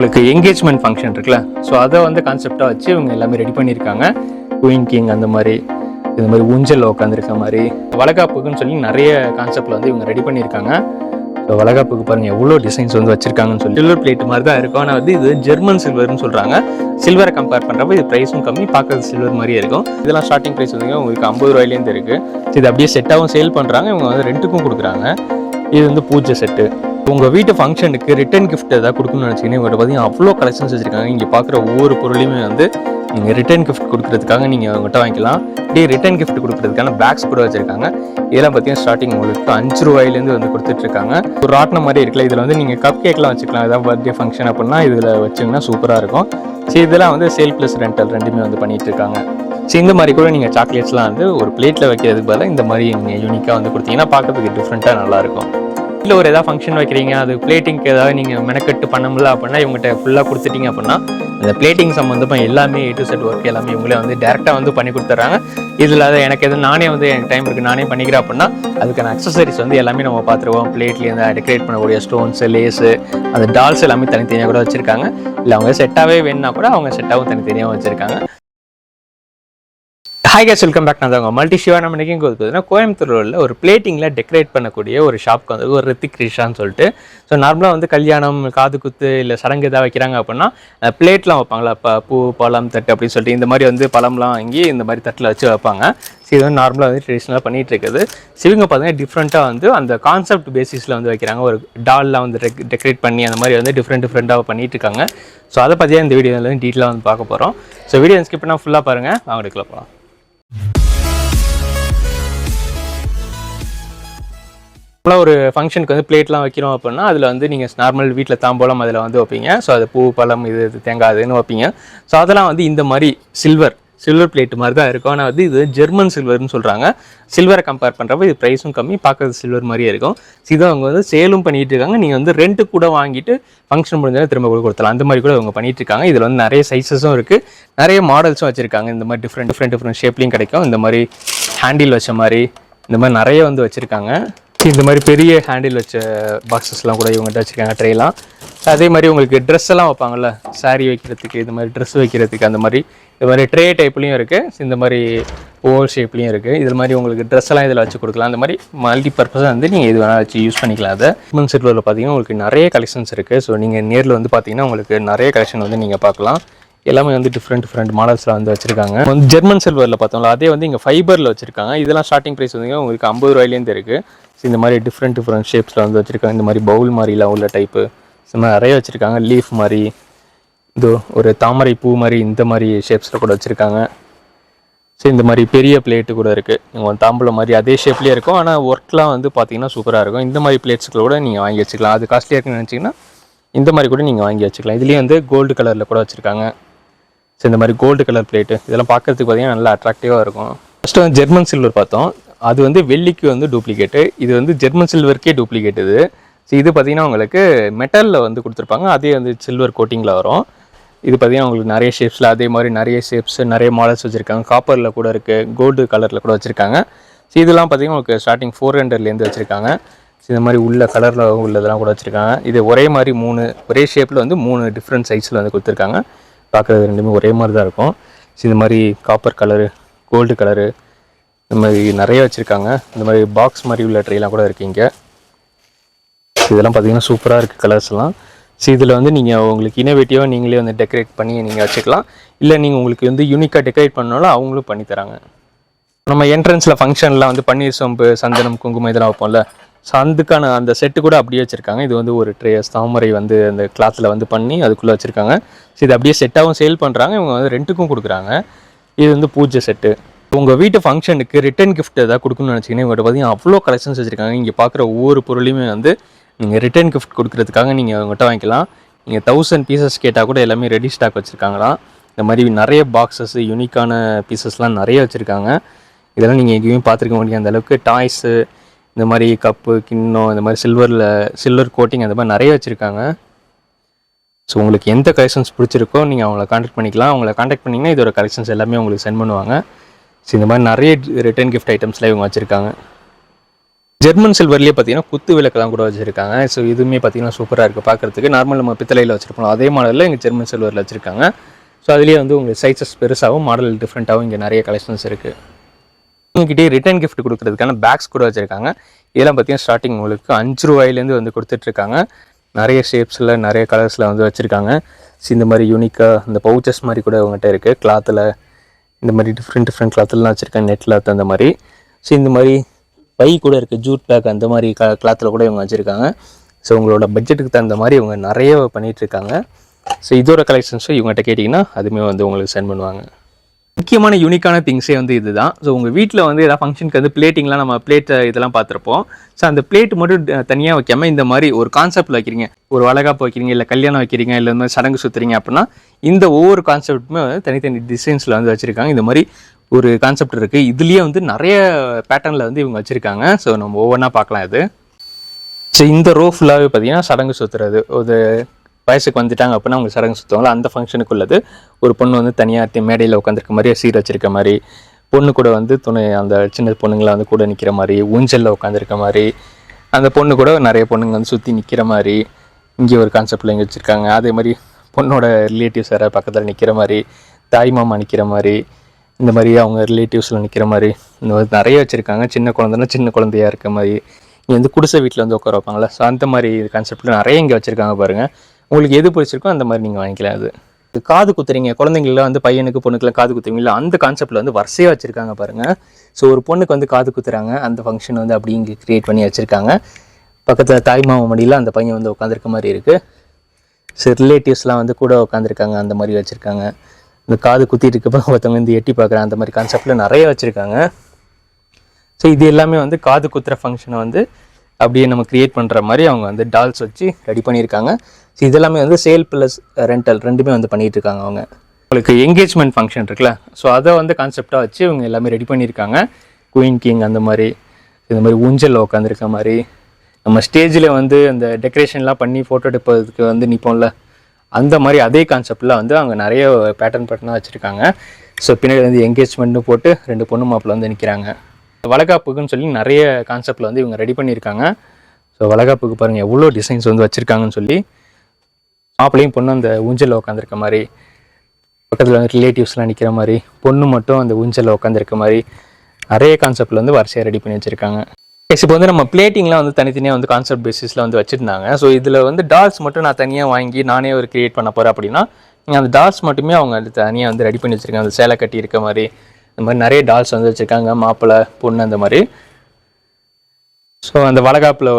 உங்களுக்கு engagement function இருக்குல்ல? So அதை வந்து கான்செப்டாக வச்சு இவங்க எல்லாமே ரெடி பண்ணியிருக்காங்க. குயின் கிங் அந்த மாதிரி இந்த மாதிரி ஊஞ்சல் உட்காந்துருக்க மாதிரி. வளகாப்புக்குன்னு சொல்லி நிறைய கான்செப்டில் வந்து இவங்க ரெடி பண்ணியிருக்காங்க. ஸோ வளகாப்புக்கு பாருங்கள் எவ்வளோ டிசைன்ஸ் வந்து வச்சிருக்காங்கன்னு சொல்லி. சில்வர் பிளேட் மாதிரி தான் இருக்கும். ஆனால் வந்து இது ஜெர்மன் சில்வர்னு சொல்கிறாங்க சில்வரை கம்பேர் பண்ணுறப்ப இது ப்ரைஸும் கம்மி பார்க்கறது சில்வர் மாதிரியே இருக்கும். இதெல்லாம் ஸ்டார்டிங் ப்ரைஸ் வந்து உங்களுக்கு ஐம்பது ரூபாயிலேருந்து இருக்குது இது அப்படியே செட்டாகவும் சேல் பண்ணுறாங்க இவங்க வந்து ரெண்ட்டுக்கும் கொடுக்குறாங்க. இது வந்து பூஜை செட்டு உங்கள் வீட்டு ஃபங்க்ஷனுக்கு ரிட்டர்ன் கிஃப்ட் ஏதாவது கொடுக்கணும்னு நினச்சிங்கன்னா இவங்கள்ட்ட பார்த்தீங்கன்னா அவ்வளோ கலெக்ஷன்ஸ் வச்சுருக்காங்க. இங்கே பார்க்குற ஒவ்வொரு பொருளையுமே வந்து நீங்கள் ரிட்டர்ன் கிஃப்ட் கொடுக்கறதுக்காக நீங்கள் அவங்ககிட்ட வாங்கிக்கலாம். அப்படியே ரிட்டர்ன் கிஃப்ட் கொடுக்குறதுக்கான பேக்ஸ் கூட வச்சுருக்காங்க. இதெல்லாம் பார்த்தீங்கன்னா ஸ்டார்டிங் உங்களுக்கு அஞ்சு ரூபாயிலேருந்து வந்து கொடுத்துட்ருக்காங்க ஒரு ராட்டின மாதிரி இருக்குல்ல இதில் வந்து நீங்கள் கப் கேக்லாம் வச்சுக்கலாம். ஏதாவது பர்த்டே ஃபங்க்ஷன் அப்படின்னா இதில் வச்சிங்கன்னா சூப்பராக இருக்கும். சரி இதெல்லாம் வந்து சேல் ப்ளஸ் ரெண்டல் ரெண்டுமே வந்து பண்ணிகிட்ருக்காங்க இருக்காங்க. ஸோ இந்த மாதிரி கூட நீங்கள் சாக்லேட்ஸ்லாம் வந்து ஒரு பிளேட்டில் வைக்கிறதுக்கு பதிலாக இந்த மாதிரி நீங்கள் யூனிக்காக வந்து கொடுத்தீங்கன்னா பார்க்கறதுக்கு டிஃப்ரெண்ட்டாக நல்லாயிருக்கும் இல்லை ஒரு ஏதாவது ஃபங்க்ஷன் வைக்கிறீங்க அது பிளேட்டிங்க்கு ஏதாவது நீங்கள் மெனக்கட்டு பண்ண முடியல அப்படின்னா இவங்ககிட்ட ஃபுல்லாக கொடுத்துட்டீங்க அப்படின்னா அந்த பிளேட்டிங் சம்மந்தமாக எல்லாமே ஏ டு செட் ஒர்க் எல்லாமே இவங்களே வந்து டேரெக்டாக வந்து பண்ணி கொடுத்துட்றாங்க. இதில் அதை எனக்கு எது நானே வந்து எனக்கு டைம் இருக்குது நானே பண்ணிக்கிறேன் அப்படின்னா அதுக்கான அக்சசரிஸ் வந்து எல்லாமே நம்ம பார்த்துருவோம். பிளேட்லேருந்து டெக்கரேட் பண்ணக்கூடிய ஸ்டோன்ஸு லேஸு அந்த டால்ஸ் எல்லாமே தனித்தனியாக கூட வச்சுருக்காங்க. இல்லை அவங்க செட்டாகவே வேணும்னா கூட அவங்க செட்டாகவும் தனித்தனியாக வச்சுருக்காங்க. ஹாய் கேஸ் வெல்கம் பேக் நான் உங்கள் மல்டி சிவா. நம்ம நினைக்கும் பார்த்தீங்கன்னா கோயம்புத்தூரில் ஒரு பிளேட்டிங்கில் டெக்கரேட் பண்ணக்கூடிய ஒரு ஷாப்க்கு வந்து ஒரு ரித்திக் ரிஷான்னு சொல்லிட்டு. ஸோ நார்மலாக வந்து கல்யாணம் காது குத்து இல்லை சடங்கு எதாவது வைக்கிறாங்க அப்படின்னா பிளேட்லாம் வைப்பாங்களா? இப்போ பூ பழம் தட்டு அப்படின்னு சொல்லிட்டு இந்த மாதிரி வந்து பழம்லாம் வாங்கி இந்த மாதிரி தட்டில் வச்சு வைப்பாங்க. ஸோ இது வந்து நார்மலாக வந்து ட்ரெடிஷ்னலாக பண்ணிகிட்டு இருக்குது. சிவங்க பார்த்தீங்கன்னா டிஃப்ரெண்ட்டாக வந்து அந்த கான்செப்ட் பேசிஸில் வந்து வைக்கிறாங்க. ஒரு டால்லாம் வந்து டெக்கரேட் பண்ணி அந்த மாதிரி வந்து டிஃப்ரெண்ட் டிஃப்ரெண்ட்டாக பண்ணிகிட்டு இருக்காங்க. ஸோ அதை பற்றியே இந்த வீடியோவில் வந்து டீட்டெயிலாக வந்து பார்க்க போகிறோம் ஸோ வீடியோ ஸ்கிப் பண்ணால் ஃபுல்லாக பாருங்கள் அவங்களுக்குள்ள போகலாம் நார்மலாக ஒரு ஃபங்க்ஷனுக்கு வந்து பிளேட்லாம் வைக்கிறோம் அப்படின்னா அதில் வந்து நீங்கள் நார்மல் வீட்டில் தாம்போலம் அதில் வந்து வைப்பீங்க. ஸோ அது பூ பழம் இது இது தேங்காய் அதுன்னு வைப்பீங்க. ஸோ அதெல்லாம் வந்து இந்த மாதிரி சில்வர் சில்வர் பிளேட் மாதிரி தான் இருக்கும். ஆனால் வந்து இது ஜெர்மன் சில்வர்னு சொல்கிறாங்க சில்வரை கம்பேர் பண்ணுறப்ப இது ப்ரைஸும் கம்மி பார்க்கறது சில்வர் மாதிரியே இருக்கும். ஸோ இதை அவங்க வந்து சேலும் பண்ணிகிட்டு இருக்காங்க. நீங்கள் வந்து ரெண்ட்டு கூட வாங்கிட்டு ஃபங்க்ஷன் முடிஞ்சாலும் திரும்ப கூட கொடுத்தலாம் அந்த மாதிரி கூட அவங்க பண்ணிகிட்டு இருக்காங்க. இதில் வந்து நிறைய சைஸஸும் இருக்குது நிறைய மாடல்ஸும் வச்சுருக்காங்க. இந்த மாதிரி டிஃப்ரெண்ட் டிஃப்ரெண்ட் டிஃப்ரெண்ட் ஷேப்லேயும் கிடைக்கும். இந்த மாதிரி ஹேண்டில் வச்ச மாதிரி இந்த மாதிரி நிறைய வந்து வச்சுருக்காங்க. இந்த மாதிரி பெரிய ஹேண்டில் வச்ச பாக்ஸஸ்லாம் கூட இவங்ககிட்ட வச்சுருக்காங்க ட்ரேலாம் அதே மாதிரி உங்களுக்கு ட்ரெஸ் எல்லாம் வைப்பாங்கல்ல சாரீ வைக்கிறதுக்கு இந்த மாதிரி ட்ரெஸ் வைக்கிறதுக்கு அந்த மாதிரி இது மாதிரி ட்ரே டைப்லையும் இருக்குது இந்த மாதிரி ஓவல் ஷேப்லையும் இருக்குது இது மாதிரி உங்களுக்கு ட்ரெஸ் எல்லாம் இதில் வச்சு கொடுக்கலாம். அந்த மாதிரி மல்டி பர்பஸாக வந்து நீங்கள் இது வேணால் வச்சு யூஸ் பண்ணிக்கலாம். அதை ஹியூமன் சில்வரில் பார்த்தீங்கன்னா உங்களுக்கு நிறைய கலெக்ஷன்ஸ் இருக்குது ஸோ நீங்கள் நேரில் வந்து பார்த்தீங்கன்னா உங்களுக்கு நிறைய கலெக்ஷன் வந்து நீங்கள் பார்க்கலாம். எல்லாமே வந்து டிஃப்ரெண்ட் டிஃப்ரெண்ட் மாடல்ஸில் வந்து வச்சிருக்காங்க. வந்து ஜெர்மன் சில்வரில் பார்த்தோம்ல அதே வந்து இங்கே ஃபைபரில் வச்சிருக்காங்க. இதெல்லாம் ஸ்டார்டிங் ப்ரைஸ் வந்து உங்களுக்கு ஐம்பது ரூபாயிலேருந்து இருக்குது ஸோ இந்த மாதிரி டிஃப்ரெண்ட் டிஃப்ரெண்ட் ஷேப்ஸில் வந்து வச்சிருக்காங்க. இந்த மாதிரி பவுல் மாதிரிலாம் உள்ள டைப்பு இந்த மாதிரி நிறைய வச்சுருக்காங்க. லீஃப் மாதிரி இதோ ஒரு தாமரை பூ மாதிரி இந்த மாதிரி ஷேப்ஸில் கூட வச்சுருக்காங்க. ஸோ இந்த மாதிரி பெரிய பிளேட்டு கூட இருக்குது நீங்கள் தாம்பூலம் மாதிரி அதே ஷேப்லேயே இருக்கும். ஆனால் ஒர்க்லாம் வந்து பார்த்தீங்கன்னா சூப்பராக இருக்கும். இந்த மாதிரி பிளேட்ஸ்க்கு கூட நீங்கள் வாங்கி வச்சுக்கலாம். அது காஸ்ட்லியாக இருக்குன்னு நினச்சிங்கன்னா இந்த மாதிரி கூட நீங்கள் வாங்கி வச்சுக்கலாம். இதுலேயே வந்து கோல்டு கலரில் கூட வச்சுருக்காங்க. ஸோ இந்த மாதிரி கோல்டு கலர் பிளேட்டு இதெல்லாம் பார்க்கறதுக்கு பார்த்தீங்கன்னா நல்லா அட்ராக்டிவாக இருக்கும். ஃபஸ்ட்டு வந்து ஜெர்மன் சில்வர் பார்த்தோம். அது வந்து வெள்ளிக்கு வந்து டூப்ளிகேட்டு இது வந்து ஜெர்மன் சில்வருக்கே டூப்ளிகேட் இது. ஸோ இது பார்த்தீங்கன்னா உங்களுக்கு மெட்டலில் வந்து கொடுத்துருப்பாங்க. அதே வந்து சில்வர் கோட்டிங்கில் வரும். இது பார்த்தீங்கன்னா உங்களுக்கு நிறைய ஷேப்ஸில் அதே மாதிரி நிறைய ஷேப்ஸ் நிறைய மாடல்ஸ் வச்சுருக்காங்க. காப்பரில் கூட இருக்குது கோல்டு கலரில் கூட வச்சுருக்காங்க. ஸோ இதெல்லாம் பார்த்தீங்கன்னா உங்களுக்கு ஸ்டார்டிங் ஃபோர் ஹண்ட்ரட்லேருந்து வச்சுருக்காங்க. ஸோ இந்த மாதிரி உள்ள கலரில் உள்ளதெல்லாம் கூட வச்சுருக்காங்க. இது ஒரே மாதிரி மூணு ஒரே ஷேப்பில் வந்து மூணு டிஃப்ரெண்ட் சைஸில் வந்து கொடுத்துருக்காங்க. பார்க்குறது ரெண்டுமே ஒரே மாதிரி தான் இருக்கும். ஸோ இந்த மாதிரி காப்பர் கலரு கோல்டு கலரு இந்த மாதிரி நிறைய வச்சுருக்காங்க. இந்த மாதிரி பாக்ஸ் மாதிரி உள்ள ட்ரெயிலாம் கூட இருக்கு இதெல்லாம் பார்த்தீங்கன்னா சூப்பராக இருக்குது கலர்ஸ்லாம் ஸோ இதில் வந்து நீங்கள் உங்களுக்கு இனோவேட்டிவாக நீங்களே வந்து டெக்கரேட் பண்ணி நீங்கள் வச்சுக்கலாம். இல்லை நீங்கள் உங்களுக்கு வந்து யூனிக்காக டெக்கரேட் பண்ணாலும் அவங்களும் பண்ணி தராங்க. நம்ம என்ட்ரன்ஸில் ஃபங்க்ஷன்லாம் வந்து பன்னீர் சோம்பு சந்தனம் குங்குமம் இதெல்லாம் வைப்போம்ல. ஸோ அதுக்கான அந்த செட்டு கூட அப்படியே வச்சுருக்காங்க. இது வந்து ஒரு ட்ரே தாமரை வந்து அந்த கிளாத்தில் வந்து பண்ணி அதுக்குள்ளே வச்சுருக்காங்க. ஸோ இது அப்படியே செட்டாகவும் சேல் பண்ணுறாங்க இவங்க வந்து ரெண்ட்டுக்கும் கொடுக்குறாங்க. இது வந்து பூஜை செட்டு உங்கள் வீட்டு ஃபங்க்ஷனுக்கு ரிட்டர்ன் கிஃப்ட் ஏதாவது கொடுக்கணும்னு நினச்சிங்கன்னா இவங்கள்ட்ட பார்த்தீங்கன்னா அவ்வளோ கலெக்ஷன்ஸ் வச்சுருக்காங்க. இங்கே பார்க்குற ஒவ்வொரு பொருளையுமே வந்து நீங்கள் ரிட்டர்ன் கிஃப்ட் கொடுக்கறதுக்காக நீங்கள் அவங்ககிட்ட வாங்கிக்கலாம். நீங்கள் தௌசண்ட் பீசஸ் கேட்டால் கூட எல்லாமே ரெடி ஸ்டாக் வச்சுருக்காங்களாம். இந்த மாதிரி நிறைய பாக்ஸஸ் யூனிக்கான பீசஸ்லாம் நிறைய வச்சுருக்காங்க. இதெல்லாம் நீங்கள் எங்கேயுமே பார்த்துருக்க முடியும் அந்த அளவுக்கு டாய்ஸு இந்த மாதிரி கப்பு கிண்ணம் இந்த மாதிரி சில்வரில் சில்வர் கோட்டிங் அந்த மாதிரி நிறைய வச்சுருக்காங்க. ஸோ உங்களுக்கு எந்த கலெக்ஷன்ஸ் பிடிச்சிருக்கோ நீங்கள் அவங்கள காண்டாக்ட் பண்ணிக்கலாம். அவங்கள காண்டாக்ட் பண்ணிங்கன்னா இதோட கலெக்ஷன்ஸ் எல்லாமே உங்களுக்கு சென்ட் பண்ணுவாங்க. ஸோ இந்த மாதிரி நிறைய ரிட்டர்ன் கிஃப்ட் ஐட்டம்ஸ்லாம் இவங்க வச்சுருக்காங்க. ஜெர்மன் சில்வர்லேயே பார்த்தீங்கன்னா குத்து விளக்கெல்லாம் கூட வச்சுருக்காங்க. ஸோ இதுவுமே பார்த்தீங்கன்னா சூப்பராக இருக்குது பார்க்குறதுக்கு நார்மல் நம்ம பித்தளையில் வச்சுருப்போம் அதே மாடலில் இங்கே ஜெர்மன் சில்வரில் வச்சுருக்காங்க. ஸோ அதுலேயே வந்து உங்களுக்கு சைஸஸ் பெருசாகவும் மாடல் டிஃப்ரெண்ட்டாகவும் இங்கே நிறைய கலெக்ஷன்ஸ் இருக்குது உங்ககிட்டயே ரிட்டர்ன் கிஃப்ட் கொடுக்கறதுக்கான பேக்ஸ் கூட வச்சுருக்காங்க. இதெல்லாம் பார்த்தீங்கன்னா ஸ்டார்டிங் உங்களுக்கு அஞ்சு ரூபாயிலேருந்து வந்து கொடுத்துட்ருக்காங்க. நிறைய ஷேப்ஸில் நிறைய கலர்ஸில் வந்து வச்சுருக்காங்க. ஸோ இந்த மாதிரி யூனிக்காக இந்த பவுச்சஸ் மாதிரி கூட உங்கள்கிட்ட இருக்குது கிளாத்தில் இந்த மாதிரி டிஃப்ரெண்ட் டிஃப்ரெண்ட் கிளாத்துலலாம் வச்சுருக்காங்க. நெட்டில் அந்த மாதிரி. ஸோ இந்த மாதிரி பை கூட இருக்குது ஜூட் பேக் அந்த மாதிரி க கிளாத்தில் கூட இவங்க வச்சுருக்காங்க. ஸோ உங்களோட பட்ஜெட்டுக்கு தகுந்த மாதிரி இவங்க நிறைய பண்ணிகிட்ருக்காங்க ஸோ இதோட கலெக்ஷன்ஸும் இவங்ககிட்ட கேட்டிங்கன்னா அதுவுமே வந்து உங்களுக்கு சென்ட் பண்ணுவாங்க. முக்கியமான யூனிக்கான திங்ஸே வந்து இதுதான். ஸோ உங்கள் வீட்டில் வந்து ஏதாவது ஃபங்க்ஷனுக்கு வந்து பிளேட்டிங்லாம் நம்ம பிளேட் இதெல்லாம் பார்த்துருப்போம். ஸோ அந்த பிளேட் மட்டும் தனியாக வைக்காமல் இந்த மாதிரி ஒரு கான்செப்டில் வைக்கிறீங்க. ஒரு வளகாப்பு வைக்கிறீங்க இல்லை கல்யாணம் வைக்கிறீங்க இல்லை இந்த மாதிரி சடங்கு சுற்றுறீங்க அப்படின்னா இந்த ஒவ்வொரு கான்செப்ட்டுமே வந்து தனித்தனி டிசைன்ஸில் வந்து வச்சுருக்காங்க. இந்த மாதிரி ஒரு கான்செப்ட் இருக்குது இதுலேயே வந்து நிறைய பேட்டர்னில் வந்து இவங்க வச்சுருக்காங்க. ஸோ நம்ம ஒவ்வொன்றா பார்க்கலாம் இது. ஸோ இந்த ரோ ஃபுல்லாகவே பார்த்தீங்கன்னா சடங்கு சுற்றுறது ஒரு வயசுக்கு வந்துட்டாங்க அப்படின்னா அவங்க சடங்கு சுற்றுவாங்களா அந்த ஃபங்க்ஷனுக்கு உள்ளது. ஒரு பொண்ணு வந்து தனியாக மேடையில் உட்காந்துருக்க மாதிரி சீர் வச்சிருக்க மாதிரி பொண்ணு கூட வந்து துணை அந்த சின்ன பொண்ணுங்களை வந்து கூட நிற்கிற மாதிரி ஊஞ்சலில் உட்காந்துருக்க மாதிரி அந்த பொண்ணு கூட நிறைய பொண்ணுங்க வந்து சுற்றி நிற்கிற மாதிரி இங்கே ஒரு கான்செப்டில் இங்கே வச்சுருக்காங்க. அதே மாதிரி பொண்ணோட ரிலேட்டிவ்ஸ் வேறு பக்கத்தில் நிற்கிற மாதிரி தாய் மாமா நிற்கிற மாதிரி இந்த மாதிரி அவங்க ரிலேட்டிவ்ஸில் நிற்கிற மாதிரி இந்த மாதிரி நிறைய வச்சுருக்காங்க. சின்ன குழந்தைனா சின்ன குழந்தையா இருக்க மாதிரி. இங்கே வந்து குடிசை வீட்டில் வந்து உட்கார வைப்பாங்களே ஸோ அந்த மாதிரி கான்செப்டில் நிறைய இங்கே வச்சுருக்காங்க பாருங்கள் உங்களுக்கு எது பிடிச்சிருக்கோ அந்த மாதிரி நீங்கள் வாங்கிக்கலாம் அது. இது காது குத்துறீங்க. குழந்தைங்கள வந்து பையனுக்கு பொண்ணுக்குலாம் காது குத்துறீங்களா அந்த கான்செப்டில் வந்து வரிசையாக வச்சுருக்காங்க பாருங்கள் ஸோ ஒரு பொண்ணுக்கு வந்து காது குத்துறாங்க. அந்த ஃபங்க்ஷன் வந்து அப்படி இங்கே க்ரியேட் பண்ணி வச்சுருக்காங்க. பக்கத்தில் தாய் மடியில் அந்த பையன் வந்து உட்காந்துருக்க மாதிரி இருக்குது ஸோ ரிலேட்டிவ்ஸ்லாம் வந்து கூட உட்காந்துருக்காங்க அந்த மாதிரி வச்சுருக்காங்க. இந்த காது குத்திட்டு இருக்கப்போ ஒருத்தவங்க வந்து எட்டி பார்க்குறேன் அந்த மாதிரி கான்செப்டில் நிறைய வச்சுருக்காங்க. ஸோ இது எல்லாமே வந்து காது குத்துற ஃபங்க்ஷனை வந்து அப்படியே நம்ம க்ரியேட் பண்ணுற மாதிரி அவங்க வந்து டால்ஸ் வச்சு ரெடி பண்ணியிருக்காங்க. ஸோ இதெல்லாமே வந்து சேல் ப்ளஸ் ரெண்டல் ரெண்டுமே வந்து பண்ணிகிட்ருக்காங்க இருக்காங்க அவங்க. உங்களுக்கு என்கேஜ்மெண்ட் ஃபங்க்ஷன் இருக்குல்ல? ஸோ அதை வந்து கான்செப்டாக வச்சு இவங்க எல்லாமே ரெடி பண்ணியிருக்காங்க. குயின் கிங் அந்த மாதிரி இந்த மாதிரி ஊஞ்சலில் உட்காந்துருக்க மாதிரி. நம்ம ஸ்டேஜில் வந்து அந்த டெக்கரேஷன்லாம் பண்ணி ஃபோட்டோ எடுப்பதுக்கு வந்து நிற்போம்ல அந்த மாதிரி அதே கான்செப்டில் வந்து அவங்க நிறைய பேட்டர்ன் பேட்டர்னாக வச்சுருக்காங்க. ஸோ பின்னாடி வந்து என்கேஜ்மெண்ட்னு போட்டு ரெண்டு பொண்ணு மாப்பிள்ள வந்து நிற்கிறாங்க வளகாப்புக்குன்னு சொல்லி நிறைய கான்செப்டில் வந்து இவங்க ரெடி பண்ணியிருக்காங்க. ஸோ வளகாப்புக்கு பாருங்கள் எவ்வளோ டிசைன்ஸ் வந்து வச்சுருக்காங்கன்னு சொல்லி மாப்பிள்ளையும் பொண்ணு அந்த ஊஞ்சலில் உட்காந்துருக்க மாதிரி பக்கத்தில் வந்து ரிலேட்டிவ்ஸ்லாம் நிற்கிற மாதிரி பொண்ணு மட்டும் அந்த ஊஞ்சலில் உட்காந்துருக்க மாதிரி நிறைய கான்செப்டில் வந்து வரிசையாக ரெடி பண்ணி வச்சுருக்காங்க. இப்போ வந்து நம்ம பிளேட்டிங்லாம் வந்து தனித்தனியாக வந்து கான்செப்ட் பேசிஸில் வந்து வச்சுருந்தாங்க. ஸோ இதில் வந்து டால்ஸ் மட்டும் நான் தனியாக வாங்கி நானே ஒரு கிரியேட் பண்ண போகிறேன் அப்படின்னா நீங்கள் அந்த டால்ஸ் மட்டுமே அவங்க அது தனியாக வந்து ரெடி பண்ணி வச்சுருக்காங்க. அந்த சேலை கட்டி இருக்க மாதிரி இந்த மாதிரி நிறைய டால்ஸ் வந்து வச்சுருக்காங்க மாப்பிள்ளை பொண்ணு அந்த மாதிரி. ஸோ அந்த வளகாப்பில்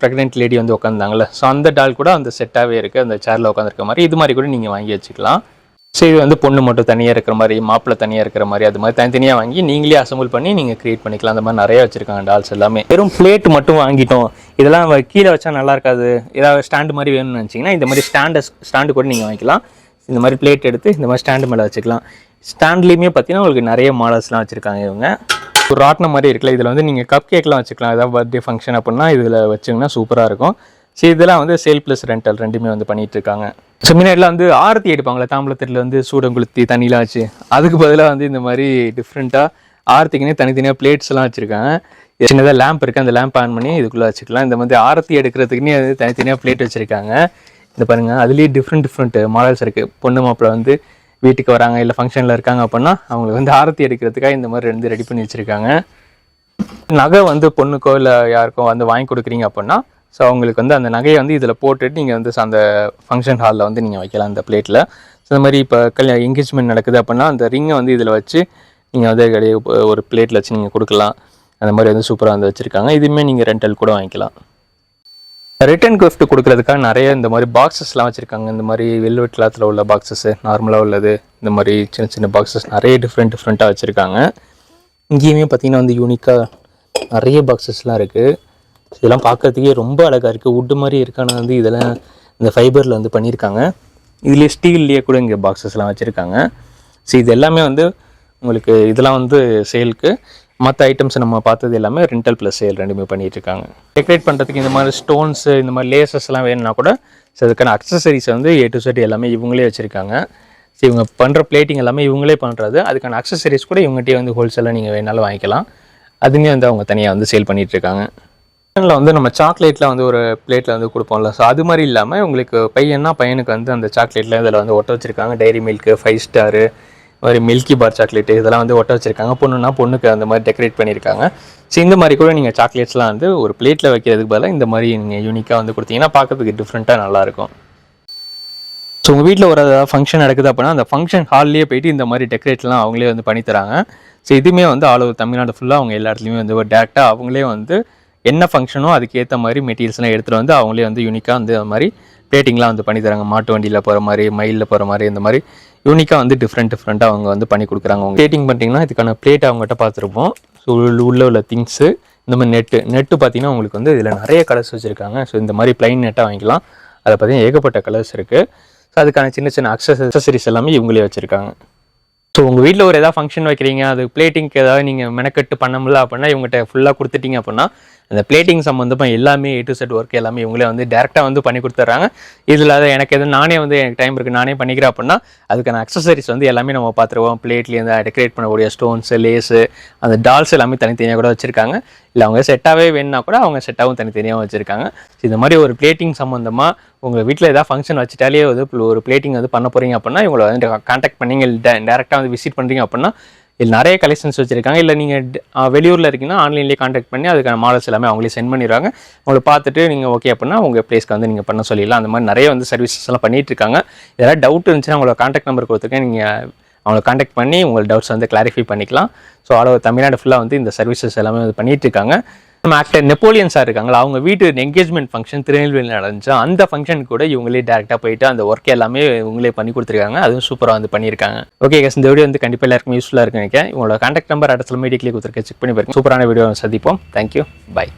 ப்ரெக்னென்ட் லேடி வந்து உட்காந்தாங்கல்ல ஸோ அந்த டால் கூட அந்த செட்டாகவே இருக்குது அந்த சேரில் உட்காந்துருக்க மாதிரி. இது மாதிரி கூட நீங்கள் வாங்கி வச்சுக்கலாம். ஸோ இது வந்து பொண்ணு மட்டும் தனியாக இருக்கிற மாதிரி மாப்பிள்ளை தனியாக இருக்கிற மாதிரி அது மாதிரி தனித்தனியாக வாங்கி நீங்களே அசம்பிள் பண்ணி நீங்கள் கிரியேட் பண்ணிக்கலாம். அந்த மாதிரி நிறையா வச்சுருக்காங்க டால்ஸ் எல்லாமே. வெறும் பிளேட் மட்டும் வாங்கிட்டோம். இதெல்லாம் கீழே வச்சா நல்லா இருக்காது. ஏதாவது ஸ்டாண்டு மாதிரி வேணும்னு நினச்சிங்கன்னா இந்த மாதிரி ஸ்டாண்டஸ் ஸ்டாண்டு கூட நீங்கள் வாங்கிக்கலாம். இந்த மாதிரி பிளேட் எடுத்து இந்த மாதிரி ஸ்டாண்டு மேலே வச்சுக்கலாம். ஸ்டாண்ட்லேயுமே பார்த்தீங்கன்னா உங்களுக்கு நிறைய மாடல்ஸ்லாம் வச்சுருக்காங்க இவங்க. ஒரு ராட்டினம் மாதிரி இருக்குல்ல இதில் வந்து நீங்கள் கப் கேக்லாம் வச்சுக்கலாம். ஏதாவது பர்த்டே ஃபங்க்ஷன் அப்படின்னா இதில் வச்சிங்கன்னா சூப்பராக இருக்கும். ஸோ இதெல்லாம் வந்து சேல் ப்ளஸ் ரெண்டல் ரெண்டுமே வந்து பண்ணிகிட்ருக்காங்க இருக்காங்க. ஸோ முன்னாடிலாம் வந்து ஆரத்தி எடுப்பாங்களே தாம்பளத்தில் வந்து சூடங்குளுத்தி தண்ணிலாம் வச்சு. அதுக்கு பதிலாக வந்து இந்த மாதிரி டிஃப்ரெண்ட்டாக ஆரத்திக்குன்னே தனித்தனியாக பிளேட்ஸ்லாம் வச்சுருக்காங்க. சின்னதாக லேம்ப் இருக்குது அந்த லேம்ப் ஆன் பண்ணி இதுக்குள்ளே வச்சுக்கலாம். இந்த மாதிரி ஆரத்தி எடுக்கிறதுக்குன்னே தனித்தனியாக பிளேட் வச்சுருக்காங்க. இந்த பாருங்கள் அதுலேயே டிஃப்ரெண்ட் டிஃப்ரெண்ட் மாடல்ஸ் இருக்குது பொண்ணு மாப்பிள்ளை வந்து வீட்டுக்கு வராங்க இல்லை ஃபங்க்ஷனில் இருக்காங்க அப்படின்னா அவங்களுக்கு வந்து ஆரத்தி எடுக்கிறதுக்காக இந்த மாதிரி ரெண்டு ரெடி பண்ணி வச்சுருக்காங்க. நகை வந்து பொண்ணுக்கோ இல்லை யாருக்கோ வந்து வாங்கி கொடுக்குறீங்க அப்படின்னா ஸோ அவங்களுக்கு வந்து அந்த நகையை வந்து இதில் போட்டுட்டு நீங்கள் வந்து அந்த ஃபங்க்ஷன் ஹாலில் வந்து நீங்கள் வைக்கலாம் அந்த பிளேட்டில் ஸோ இந்த மாதிரி இப்போ கல்யாணம் என்கேஜ்மெண்ட் நடக்குது அப்படின்னா அந்த ரிங்கை வந்து இதில் வச்சு நீங்கள் வந்து கிடையாது ஒரு பிளேட்டில் வச்சு நீங்கள் கொடுக்கலாம். அந்த மாதிரி வந்து சூப்பராக வந்து வச்சுருக்காங்க. இதுவுமே நீங்கள் ரெண்டல் கூட வாங்கிக்கலாம். ரிட்டர்ன் கிஃப்ட் கொடுக்கறதுக்காக நிறைய இந்த மாதிரி பாக்ஸஸ்லாம் வச்சுருக்காங்க. இந்த மாதிரி வெல்வெட் கிளாத்தில் உள்ள பாக்ஸஸ்ஸு நார்மலாக உள்ளது. இந்த மாதிரி சின்ன சின்ன பாக்ஸஸ் நிறைய டிஃப்ரெண்ட் டிஃப்ரெண்ட்டாக வச்சுருக்காங்க. இங்கேயுமே பார்த்தீங்கன்னா வந்து யூனிக்காக நிறைய பாக்ஸஸ்லாம் இருக்குது இதெல்லாம் பார்க்கறதுக்கே ரொம்ப அழகாக இருக்குது வுட்டு மாதிரி இருக்கான வந்து இதெல்லாம் இந்த ஃபைபரில் வந்து பண்ணியிருக்காங்க. இதுலேயே ஸ்டீல்லையே கூட இங்கே பாக்ஸஸ்லாம் வச்சுருக்காங்க. ஸோ இது எல்லாமே வந்து உங்களுக்கு இதெல்லாம் வந்து சேலுக்கு மற்ற ஐட்டம்ஸ் நம்ம பார்த்தது எல்லாமே ரெண்டல் ப்ளஸ் சேல் ரெண்டுமே பண்ணிகிட்ருக்காங்க டெக்ரேட் டெக்கரேட் பண்ணுறதுக்கு இந்த மாதிரி ஸ்டோன்ஸு இந்த மாதிரி லேசஸ் எல்லாம் வேணும்னா கூட ஸோ அதுக்கான அக்சசரிஸ் வந்து ஏ டு செட் எல்லாமே இவங்களே வச்சுருக்காங்க. ஸோ இவங்க பண்ணுற பிளேட்டிங் எல்லாமே இவங்களே பண்ணுறது அதுக்கான அக்சசரிஸ் கூட இவங்ககிட்டயே வந்து ஹோல்சேலாக நீங்கள் வேணாலும் வாங்கிக்கலாம். அதுவுமே வந்து அவங்க தனியாக வந்து சேல் பண்ணிகிட்ருக்காங்க இருக்காங்க. வந்து நம்ம சாக்லேட்டில் வந்து ஒரு பிளேட்டில் வந்து கொடுப்போம்ல. ஸோ அது மாதிரி இல்லாமல் உங்களுக்கு பையன்னா பையனுக்கு வந்து அந்த சாக்லேட்டில் இதில் வந்து ஒட்ட வச்சுருக்காங்க. டைரி மில்க்கு ஃபைவ் ஸ்டாரு மாதிரி மில்கி பார் சாக்லேட்டு இதெல்லாம் வந்து ஒட்ட வச்சிருக்காங்க. பொண்ணுன்னா பொண்ணுக்கு அந்த மாதிரி டெக்கரேட் பண்ணியிருக்காங்க. ஸோ இந்த மாதிரி கூட நீங்கள் சாக்லேட்ஸ்லாம் வந்து ஒரு பிளேட்டில் வைக்கிறதுக்கு பதிலாக இந்த மாதிரி நீங்கள் யூனிக்காக வந்து கொடுத்தீங்கன்னா பார்க்கறதுக்கு டிஃப்ரெண்ட்டாக நல்லாயிருக்கும் ஸோ உங்கள் வீட்டில் ஒரு ஃபங்க்ஷன் நடக்குது அப்படின்னா அந்த ஃபங்க்ஷன் ஹால்லேயே போயிட்டு இந்த மாதிரி டெக்கரேட்லாம் அவங்களே வந்து பண்ணி தராங்க. ஸோ இதுவுமே வந்து ஆல் ஓவர் தமிழ்நாடு ஃபுல்லாக அவங்க எல்லா இடத்துலையுமே வந்து ஒரு டேரெக்டாக அவங்களே வந்து என்ன ஃபங்க்ஷனோ அதுக்கேற்ற மாதிரி மெட்டீரியல்ஸ்லாம் எடுத்துகிட்டு வந்து அவங்களே வந்து யூனிக்காக வந்து அந்த மாதிரி பிளேட்டிங்லாம் வந்து பண்ணி தராங்க. மாட்டு வண்டியில் போகிற மாதிரி மயிலில் போகிற மாதிரி இந்த மாதிரி யூனிக்காக வந்து டிஃப்ரெண்ட் டிஃப்ரெண்ட்டாக அவங்க வந்து பண்ணி கொடுக்குறாங்க. அவங்க பிளேட்டிங் பண்ணிட்டீங்கன்னா இதுக்கான பிளேட் அவங்ககிட்ட பார்த்துருப்போம். ஸோ உள்ள உள்ள திங்ஸு இந்த மாதிரி நெட்டு நெட்டு பார்த்தீங்கன்னா உங்களுக்கு வந்து இதில் நிறைய கலர்ஸ் வச்சுருக்காங்க. ஸோ இந்த மாதிரி ப்ளைன் நெட்டாக வாங்கிக்கலாம். அதில் பார்த்தீங்கன்னா ஏகப்பட்ட கலர்ஸ் இருக்குது ஸோ அதுக்கான சின்ன சின்ன அக்சஸ் அக்சசரிஸ் எல்லாமே இவங்களே வச்சுருக்காங்க. ஸோ உங்கள் வீட்டில் ஒரு ஏதாவது ஃபங்க்ஷன் வைக்கிறீங்க அது பிளேட்டிங்க்கு ஏதாவது நீங்கள் மெனக்கெட்டு பண்ண முடியல அப்படின்னா இவங்ககிட்ட ஃபுல்லாக கொடுத்துட்டீங்க அப்படின்னா அந்த பிளேட்டிங் சம்மந்தமாக எல்லாமே ஏ டு செட் ஒர்க் எல்லாமே இவங்களே வந்து டேரெக்டாக வந்து பண்ணி கொடுத்துட்றாங்க. இதில் அதை எனக்கு எதுவும் நானே வந்து எனக்கு டைம் இருக்குது நானே பண்ணிக்கிறேன் அப்படின்னா அதுக்கான அக்சசரிஸ் வந்து எல்லாமே நம்ம பார்த்துருவோம். பிளேட்லேருந்து டெக்கரேட் பண்ணக்கூடிய ஸ்டோன்ஸு லேஸு அந்த டால்ஸ் எல்லாமே தனித்தனியாக கூட வச்சுருக்காங்க. இல்லை அவங்க செட்டாகவே வேணும்னா கூட அவங்க செட்டாகவும் தனித்தனியாக வச்சுருக்காங்க. இந்த மாதிரி ஒரு பிளேட்டிங் சம்மந்தமாக உங்கள் வீட்டில் ஏதாவது ஃபங்க்ஷன் வச்சுட்டாலே வந்து ஒரு பிளேட்டிங் வந்து பண்ண போகிறீங்க அப்படின்னா இவங்களை வந்து கான்டாக்ட் பண்ணி டேரெக்டாக வந்து விசிட் பண்ணுறீங்க அப்படின்னா இதில் நிறைய கலெக்ஷன்ஸ் வச்சுருக்காங்க. இல்லை நீங்கள் வெளியூரில் இருக்கீங்கன்னா ஆன்லைன்லேயே காண்டாக்ட் பண்ணி அதுக்கான மாடல்ஸ் எல்லாமே அவங்களே சென்ட் பண்ணிடுவாங்க. உங்களை பார்த்துட்டு நீங்கள் ஓகே அப்படின்னா உங்கள் ப்ளேஸ்க்கு வந்து நீங்கள் பண்ண சொல்லிடலாம். அந்த மாதிரி நிறைய வந்து சர்வீசஸ் எல்லாம் பண்ணிகிட்டு இருக்காங்க. ஏதாவது டவுட் இருந்துச்சுன்னா உங்களோட காண்டாக்ட் நம்பர் கொடுத்துருக்கேன். நீங்கள் அவங்களை காண்டாக்ட் பண்ணி உங்கள் டவுட்ஸ் வந்து கிளாரிஃபை பண்ணிக்கலாம். ஸோ ஆல் ஓவர் தமிழ்நாடு ஃபுல்லாக வந்து இந்த சர்வீசஸ் எல்லாமே வந்து பண்ணிகிட்ருக்காங்க இருக்காங்க. நம்ம ஆக்டர் நெப்போலியன் சார் இருக்காங்களா அவங்க வீட்டு என்கேஜ்மெண்ட் ஃபங்க்ஷன் திருநெல்வேலியில் நடந்துச்சு. அந்த ஃபங்க்ஷன் கூட இவங்களே டேரெக்டாக போயிட்டு அந்த ஒர்க் எல்லாமே இவங்களே பண்ணி கொடுத்துருக்காங்க. அதுவும் சூப்பராக வந்து பண்ணியிருக்காங்க. ஓகே கேஸ் இந்த வீடியோ வந்து கண்டிப்பாக எல்லாருக்கும் யூஸ்ஃபுல்லாக இருக்குன்னு நினைக்கிறேன். உங்களோட கான்டாக்ட் நம்பர் இடத்துல மீடியக்லி கொடுத்துருக்கேன் செக் பண்ணி பாருங்க. சூப்பரான வீடியோ சந்திப்போம். Thank you bye